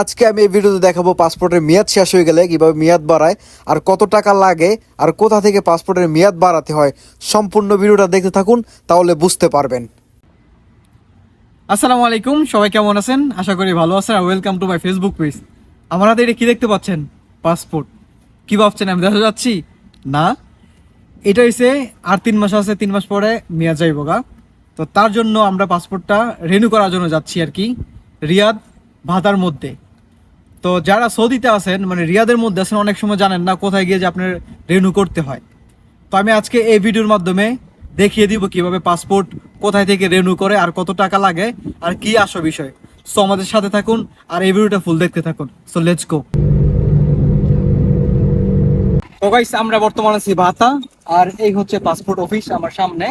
আজকে আমি এই ভিডিওতে দেখাবো পাসপোর্টের মেয়াদ শেষ হয়ে গেলে কীভাবে মেয়াদ বাড়ায়, আর কত টাকা লাগে, আর কোথা থেকে পাসপোর্টের মেয়াদ বাড়াতে হয়। সম্পূর্ণ ভিডিওটা দেখতে থাকুন, তাহলে বুঝতে পারবেন। আসসালামু আলাইকুম, সবাই কেমন আছেন? আশা করি ভালো আছেন, আর welcome to my Facebook page আমার হাতে এটা কি দেখতে পাচ্ছেন? পাসপোর্ট। কি ভাবছেন, আমি দেখা যাচ্ছি? না। এটা হইছে, আর তিন মাস আছে, তিন মাস পরে মেয়াদ যাইব গা। তো তার জন্য আমরা পাসপোর্টটা রেনু করার জন্য যাচ্ছি আর কি, রিয়াদ ভাতার মধ্যে। তো যারা সৌদিতে আছেন মানে রিয়াদের মধ্যে আছেন, অনেক সময় জানেন না কোথায় গিয়ে যে আপনার রেনু করতে হয়। তো আমি আজকে এই ভিডিওর মাধ্যমে দেখিয়ে দিব কীভাবে পাসপোর্ট কোথায় থেকে রেনু করে আর কত টাকা লাগে আর কি আসো বিষয়। সো আমাদের সাথে থাকুন আর এই ভিডিওটা ফুল দেখতে থাকুন। সো লেটস গো গাইস আমরা বর্তমানে আছি ভাতা আর এই হচ্ছে পাসপোর্ট অফিস আমার সামনে।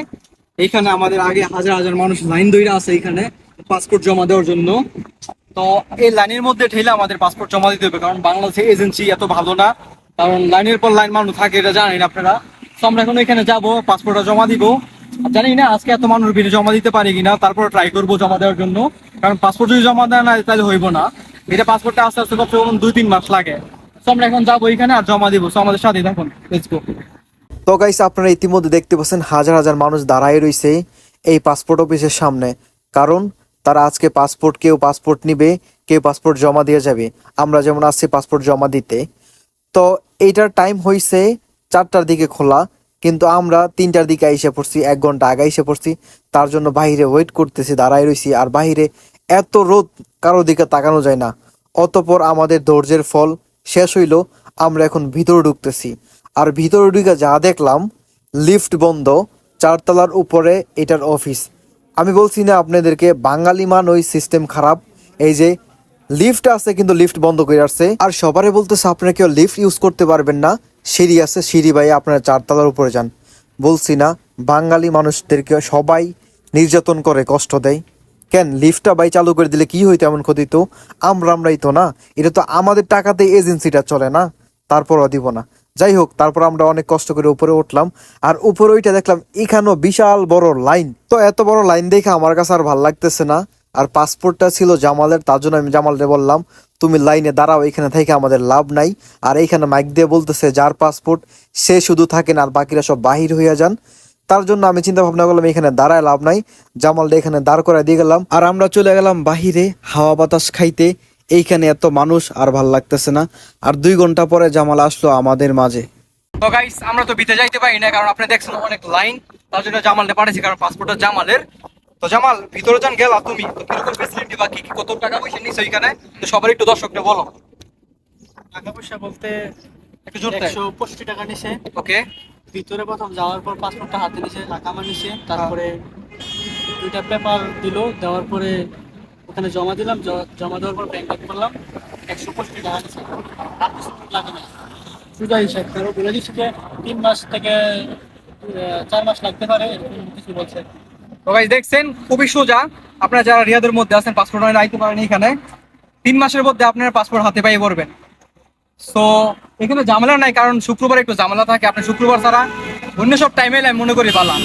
এইখানে আমাদের আগে হাজার হাজার মানুষ লাইন দইরা আছে এখানে পাসপোর্ট জমা দেওয়ার জন্য। তো এই লাইনের মধ্যে ঠেলে আমাদের পাসপোর্ট জমা দিতে হবে, কারণ বাংলাদেশের এজেন্সি এত ভালো না। কারণ লাইনের পর লাইন মানুষ থাকে, এটা জানেন আপনারা। তো আমরা এখন এখানে যাব পাসপোর্টটা জমা দিব। জানি না আজকে এত মানুষ ভিড়ে জমা দিতে পারি কিনা, তারপর ট্রাই করব জমা দেওয়ার জন্য। কারণ পাসপোর্ট যদি জমা দেয় না, তাহলে হইব না। এটা পাসপোর্টটা আস্তে আস্তে কমসে কম দুই তিন মাস লাগে। তো আমরা এখন যাব এখানে আর জমা দিব। তো আমাদের সাথে গো তো গাইস আপনারা ইতিমধ্যে দেখতে পাচ্ছেন হাজার হাজার মানুষ দাঁড়ায় রয়েছে এই পাসপোর্ট অফিসের সামনে। কারণ তারা আজকে পাসপোর্ট কেউ পাসপোর্ট নিবে, কেউ পাসপোর্ট জমা দিয়ে যাবে। আমরা যেমন আসছি পাসপোর্ট জমা দিতে। তো এইটার টাইম হয়েছে চারটার দিকে খোলা, কিন্তু আমরা তিনটার দিকে এসে পড়ছি, এক ঘণ্টা আগে এসে পড়ছি। তার জন্য বাইরে ওয়েট করতেছি, দাঁড়ায় রয়েছি আর বাইরে এত রোদ, কারও দিকে তাকানো যায় না। অতপর আমাদের ধৈর্যের ফল শেষ হইল, আমরা এখন ভিতরে ঢুকতেছি। আর ভিতরে ঢুকে যা দেখলাম লিফট বন্ধ, চারতলার উপরে এটার অফিস আমি বলছি না আপনাদেরকে, বাঙালি মান ওই সিস্টেম খারাপ। এই যে লিফট আছে কিন্তু লিফট বন্ধ করে আসছে। আর সবারই বলতেছে, আপনারা কেউ লিফট ইউজ করতে পারবেন না। সিঁড়ি আছে, সিঁড়ি ভাই আপনারা চারতলার উপরে যান। বলছি না, বাঙালি মানুষদেরকে সবাই নির্যাতন করে, কষ্ট দেয়। কেন? লিফটটা বাই চালু করে দিলে কি হইতো এমন ক্ষতি তো? আমরা আমরাই তো না। এটা তো আমাদের টাকাতে এজেন্সিটা চলে না। তারপরও দিব না। যাই হোক, তারপর আমরা অনেক কষ্ট করে উপরে উঠলাম। আর উপরে ওইটা দেখলাম এখানেও বিশাল বড় লাইন। তো এত বড় লাইন দেখে আমার কাছে আর ভালো লাগতেছে না। আর পাসপোর্টটা ছিল জামালের, তার জন্য আমি জামালরে বললাম, তুমি লাইনে দাঁড়াও, এখানে থেকে আমাদের লাভ নাই। আর এইখানে মাইক দিয়ে বলতেছে, যার পাসপোর্ট সে শুধু থাকেন আর বাকিরা সব বাহির হইয়া যান। তার জন্য আমি চিন্তা ভাবনা করলাম, এখানে দাঁড়ায় লাভ নাই। জামালটা এখানে দাঁড় করায় দিয়ে গেলাম। আর আমরা চলে গেলাম বাহিরে হাওয়া বাতাস খাইতে। এইখানে এত মানুষ আর ভালো লাগতেছে না। আর দুই ঘণ্টা পরে জামাল আসলো আমাদের মাঝে। তো গাইস আমরা তো বিতে যাইতে পারি না কারণ আপনি দেখছেন অনেক লাইন তার জন্য জামালটা পাঠাইছি কারণ পাসপোর্টটা জামালের। তো জামাল ভিতরে যান গেলা তুমি। তো কীরকম ফেসিলিটি বা কি কি কত টাকা পয়সা নিছো এখানে তো সবার একটু দর্শকটা বলো। টাকা পয়সা বলতে একটু জোর দেয় একশো পঁচিশ টাকা নিছে। ওকে। ভিতরে প্রথম যাওয়ার পর পাসপোর্টটা হাতে নিছে আকামা নিছে তারপরে দুইটা পেপার দিল দেওয়ার পরে ওখানে জমা দিলাম জমা দেওয়ার পর ব্যাংক করলাম। একশো পঁচিশ টাকা নিছে আর কিছু লাগে না। সুদা হিসাব তারও বলে দিচ্ছে যে তিন মাস থেকে চার মাস লাগতে পারে কিছু বলছে। তো গাইস দেখছেন, খুবই সোজা। আপনারা যারা রিয়াদের মধ্যে আছেন পাসপোর্ট নিয়ে আইতে পারেন এখানে। তিন মাসের মধ্যে আপনার পাসপোর্ট হাতে পাইয়ে পড়বেন। সো এখানে ঝামেলা নাই, কারণ শুক্রবার একটু ঝামেলা থাকে। আপনি শুক্রবার ছাড়া অন্য সব টাইমে আমি মনে করি পালা।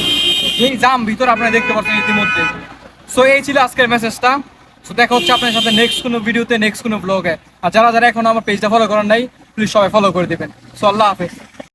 এই জাম ভিতর আপনারা দেখতে পাচ্ছেন ইতিমধ্যে। সো এই ছিল আজকের মেসেজটা সো দেখা হচ্ছে আপনার সাথে নেক্সট কোনো ভিডিওতে নেক্সট কোনো ব্লগে আর যারা যারা এখন আমার পেজটা ফলো করার নাই প্লিজ সবাই ফলো করে দেবেন। সো আল্লাহ হাফেজ।